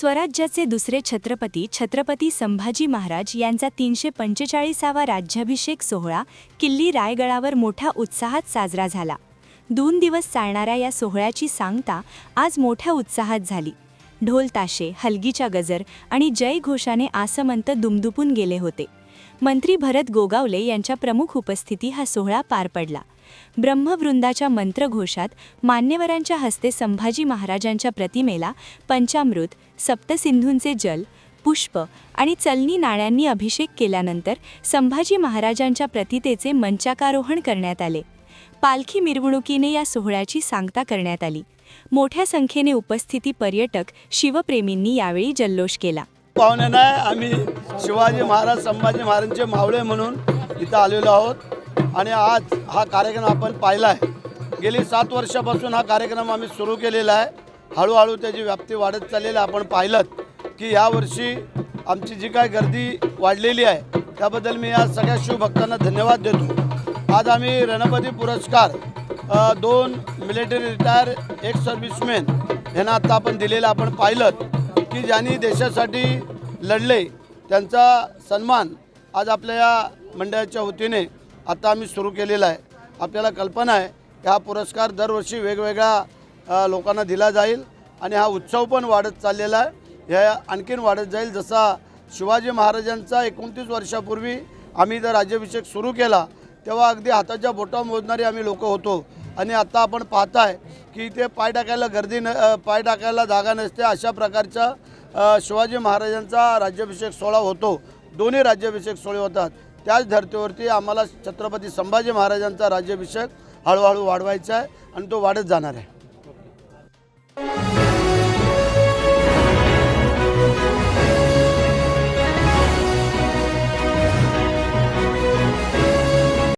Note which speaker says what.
Speaker 1: स्वराज्याचे दुसरे छत्रपती छत्रपती संभाजी महाराज यांचा तीनशे पंचेचाळीसावा राज्याभिषेक सोहळा किल्ली रायगडावर मोठ्या उत्साहात साजरा झाला. दोन दिवस चालणाऱ्या या सोहळ्याची सांगता आज मोठ्या उत्साहात झाली. ढोल ताशे हलगीच्या गजर आणि जय घोषाने आसमंत दुमदुपून गेले होते. मंत्री भरत गोगावले यांच्या प्रमुख उपस्थिती हा सोहळा पार पडला. ब्रह्मवृंदाच्या मंत्रघोषात मान्यवरांच्या हस्ते संभाजी महाराजांच्या प्रतिमेला पंचामृत सप्तसिंधूंचे जल पुष्प आणि चलनी नाण्यांनी अभिषेक केल्यानंतर संभाजी महाराजांच्या प्रतितेचे मंचाकारोहण करण्यात आले. पालखी मिरवणुकीने या सोहळ्याची सांगता करण्यात आली. मोठ्या संख्येने उपस्थिती पर्यटक शिवप्रेमींनी यावेळी जल्लोष केला.
Speaker 2: पाहुणे नाही. आम्ही शिवाजी महाराज संभाजी महाराजांचे मावळे म्हणून इथं आलेलो आहोत. आणि आज हा कार्यक्रम आपण पाहिला आहे गेली सात वर्षापासून हा कार्यक्रम आम्ही सुरू केलेला आहे. हळूहळू त्याची व्याप्ती वाढत चाललेली आपण पाहिलं की यावर्षी आमची जी काय गर्दी वाढलेली आहे त्याबद्दल मी या सगळ्या शिवभक्तांना धन्यवाद देतो. आज आम्ही रणपती पुरस्कार दोन मिलिटरी रिटायर एक सर्व्हिसमॅन यांना आत्ता आपण दिलेलं आपण पाहिलं की ज्यांनी देशासाठी लढले त्यांचा सन्मान आज आपल्या या मंडळाच्या वतीने आता आम्ही सुरू केलेला आहे. आपल्याला कल्पना आहे की हा पुरस्कार दरवर्षी वेगवेगळ्या लोकांना दिला जाईल आणि हा उत्सव पण वाढत चाललेला आहे. हे आणखीन वाढत जाईल. जसा शिवाजी महाराजांचा एकोणतीस वर्षापूर्वी आम्ही जर राज्याभिषेक सुरू केला तेव्हा अगदी हाताच्या बोटा मोजणारी आम्ही लोक होतो. आणि आता आपण पाहताय की इथे पाय टाकायला गर्दी न पाय टाकायला जागा नसते. अशा प्रकारचा शिवाजी महाराजांचा राज्याभिषेक सोहळा होतो. दोन्ही राज्याभिषेक सोहळे होतात. त्याच धर्तीवरती आम्हाला छत्रपती संभाजी महाराजांचा राज्याभिषेक हळूहळू वाढवायचा आहे आणि तो वाढत जाणार आहे.